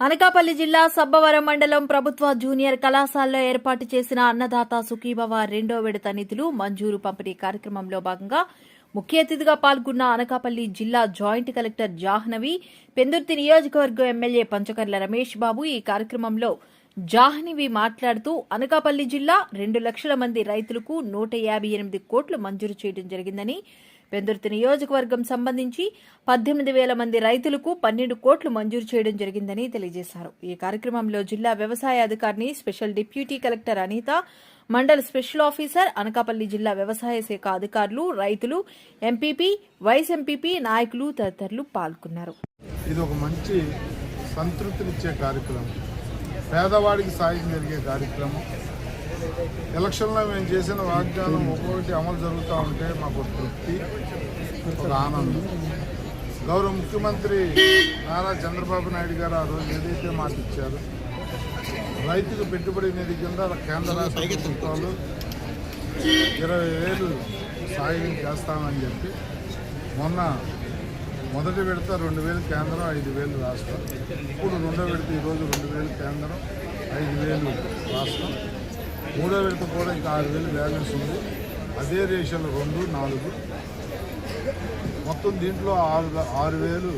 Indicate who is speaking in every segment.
Speaker 1: అనకాపల్లి జిల్లా సబ్బవరం మండలం ప్రభుత్వ జూనియర్ కళాశాలలో ఏర్పాటు చేసిన అన్నదాత సుఖీభవ రెండో విడత నిధులు మంజూరు పంపిణీ కార్యక్రమంలో భాగంగా ముఖ్య అతిథిగా పాల్గొన్న అనకాపల్లి జిల్లా జాయింట్ కలెక్టర్ జాహ్నవి పెందుర్తి నియోజకవర్గం ఎమ్మెల్యే పంచకర్ల రమేష్ బాబు ఈ కార్యక్రమంలో జాహ్నవి మాట్లాడుతూ అనకాపల్లి జిల్లా రెండు లక్షల మంది రైతులకు నూట యాభై ఎనిమిది కోట్లు మంజూరు చేయడం జరిగిందని పెందుర్తి నియోజకవర్గం సంబంధించి పద్దెనిమిది వేల మంది రైతులకు పన్నెండు కోట్లు మంజూరు చేయడం జరిగిందని తెలియజేశారు. ఈ కార్యక్రమంలో జిల్లా వ్యవసాయ అధికారిని స్పెషల్ డిప్యూటీ కలెక్టర్ అనిత మండల స్పెషల్ ఆఫీసర్ అనకాపల్లి జిల్లా వ్యవసాయ శాఖ అధికారులు రైతులు ఎంపీపీ వైస్ ఎంపీపీ నాయకులు తదితరులు పాల్గొన్నారు.
Speaker 2: ఇది ఒక మంచి సంతృప్తినిచ్చే కార్యక్రమం. పేదవాడికి సాయం జరిగే కార్యక్రమం. ఎలక్షన్లో మేము చేసిన వాగ్దానం ఒక్కొక్కటి అమలు జరుగుతూ ఉంటే మాకు తృప్తి ఒక ఆనందం. గౌరవ ముఖ్యమంత్రి నారా చంద్రబాబు నాయుడు గారు ఆ రోజు ఏదైతే మాట ఇచ్చారు రైతుకు పెట్టుబడి నిధి కింద కేంద్ర రాష్ట్ర ప్రభుత్వాలు ఇరవై వేలు సాయం చేస్తామని చెప్పి మొన్న మొదటి విడత రెండు వేలు కేంద్రం ఐదు వేలు రాష్ట్రం. ఇప్పుడు రెండో విడత ఈరోజు రెండు వేలు కేంద్రం ఐదు వేలు రాష్ట్రం. మూడో విడత కూడా ఇంకా ఆరు వేలు బ్యాలెన్స్ ఉంది. అదే రేషన్లు రెండు నాలుగు. మొత్తం దీంట్లో ఆరు ఆరు వేలు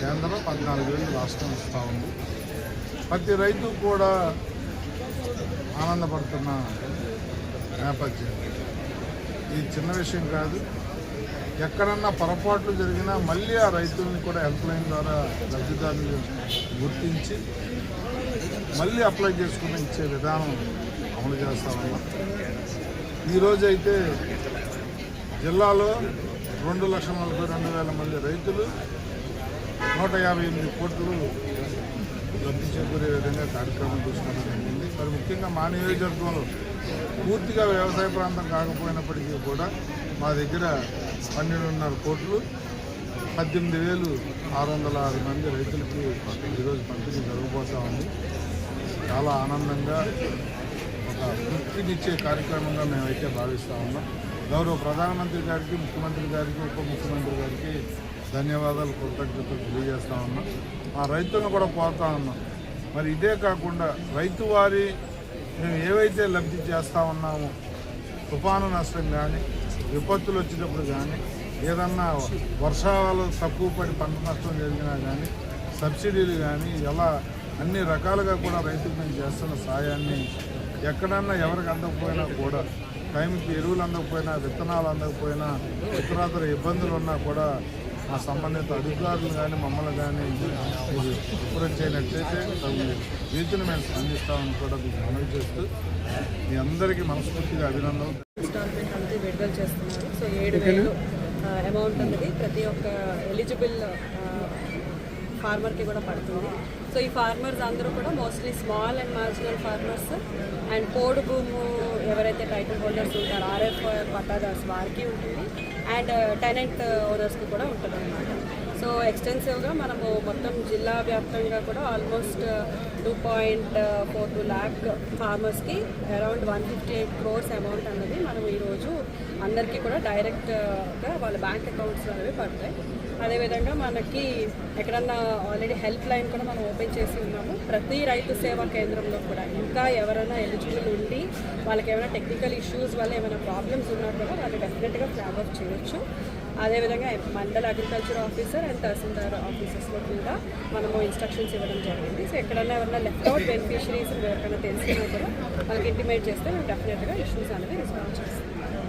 Speaker 2: కేంద్రం పద్నాలుగు వేలు రాష్ట్రం ఇస్తూ ఉంది. ప్రతి రైతు కూడా ఆనందపడుతున్న నేపథ్యం. ఇది చిన్న విషయం కాదు. ఎక్కడన్నా పొరపాట్లు జరిగినా మళ్ళీ ఆ రైతుల్ని కూడా హెల్ప్ లైన్ ద్వారా లబ్ధిదారులు గుర్తించి మళ్ళీ అప్లై చేసుకుని ఇచ్చే విధానం అమలు చేస్తా ఈరోజైతే జిల్లాలో రెండు లక్షల నలభై రెండు వేల మంది రైతులు నూట యాభై ఎనిమిది కోట్లు లబ్ధి చేకూరే విధంగా కార్యక్రమం తీసుకోవడం జరిగింది. మరి ముఖ్యంగా మా నియోజకవర్గంలో పూర్తిగా వ్యవసాయ ప్రాంతం కాకపోయినప్పటికీ కూడా మా దగ్గర పన్నెండున్నర కోట్లు పద్దెనిమిది వేలు ఆరు వందల ఆరు మంది రైతులకి ఈరోజు పంపిణీ జరగబోతా ఉంది. చాలా ఆనందంగా ఒక తృప్తినిచ్చే కార్యక్రమంగా మేమైతే భావిస్తూ ఉన్నాం. గౌరవ ప్రధానమంత్రి గారికి ముఖ్యమంత్రి గారికి ఉప ముఖ్యమంత్రి గారికి ధన్యవాదాలు కృతజ్ఞతలు తెలియజేస్తూ ఉన్నాం. ఆ రైతులను కూడా కోరుతా ఉన్నాం. మరి ఇదే కాకుండా రైతు వారి మేము ఏవైతే లబ్ధి చేస్తూ ఉన్నామో తుఫాను నష్టం కానీ విపత్తులు వచ్చినప్పుడు కానీ ఏదన్నా వర్షాలు తక్కువ పడి పంట నష్టం జరిగినా కానీ సబ్సిడీలు కానీ ఎలా అన్ని రకాలుగా కూడా రైతులు మేము చేస్తున్న సాయాన్ని ఎక్కడన్నా ఎవరికి అందకపోయినా కూడా టైంకి ఎరువులు అందకపోయినా విత్తనాలు అందకపోయినా ఇతరాతర ఇబ్బందులు ఉన్నా కూడా ఆ సంబంధిత అధికారులు కానీ మమ్మల్ని కానీ శుభ్రం చేయనట్లయితే తగు రీతిని మేము స్పందిస్తామని కూడా మీకు మనవి చేస్తూ మీ అందరికీ మనస్ఫూర్తిగా అభినందనలు.
Speaker 3: విడుదల చేస్తున్నారు. సో ఏడు అమౌంట్ అనేది ప్రతి ఒక్క ఎలిజిబుల్ ఫార్మర్కి కూడా పడుతుంది. సో ఈ ఫార్మర్స్ అందరూ కూడా mostly small and marginal farmers and పోడు భూము ఎవరైతే టైటిల్ హోల్డర్స్ ఉంటారో ఆర్ఎఫ్ పట్టాదార్స్ వారికి ఉంటుంది. అండ్ టెనెంట్ ఓనర్స్కి కూడా ఉంటుంది అనమాట సో ఎక్స్టెన్సివ్గా మనము మొత్తం జిల్లా వ్యాప్తంగా కూడా almost two point four two lakh ఫార్మర్స్కి around one fifty eight crores amount అన్నది మనం ఈరోజు అందరికీ కూడా డైరెక్ట్గా వాళ్ళ బ్యాంక్ అకౌంట్స్ అనేవి పడతాయి. అదేవిధంగా మనకి ఎక్కడన్నా ఆల్రెడీ హెల్ప్ లైన్ కూడా మనం ఓపెన్ చేసి ఉన్నాము. ప్రతి రైతు సేవా కేంద్రంలో కూడా ఇంకా ఎవరైనా ఎలిజిబుల్ ఉండి వాళ్ళకి ఏమైనా టెక్నికల్ ఇష్యూస్ వల్ల ఏమైనా ప్రాబ్లమ్స్ ఉన్నా కూడా వాళ్ళు డెఫినెట్గా ఫ్లాగ్ ఆఫ్ చేయొచ్చు. అదేవిధంగా మండల అగ్రికల్చర్ ఆఫీసర్ అండ్ తహసీల్దార్ ఆఫీసర్స్లో కూడా మనము ఇన్స్ట్రక్షన్స్ ఇవ్వడం జరిగింది. సో ఎక్కడైనా ఎవరైనా లెఫ్ట్ అవుట్ బెనిఫిషరీస్ ఎవరికైనా తెలిసినా కూడా వాళ్ళకి ఇంటిమేట్ చేస్తే మేము డెఫినెట్గా ఇష్యూస్ అనేవి రిస్పాన్స్ చేస్తాం.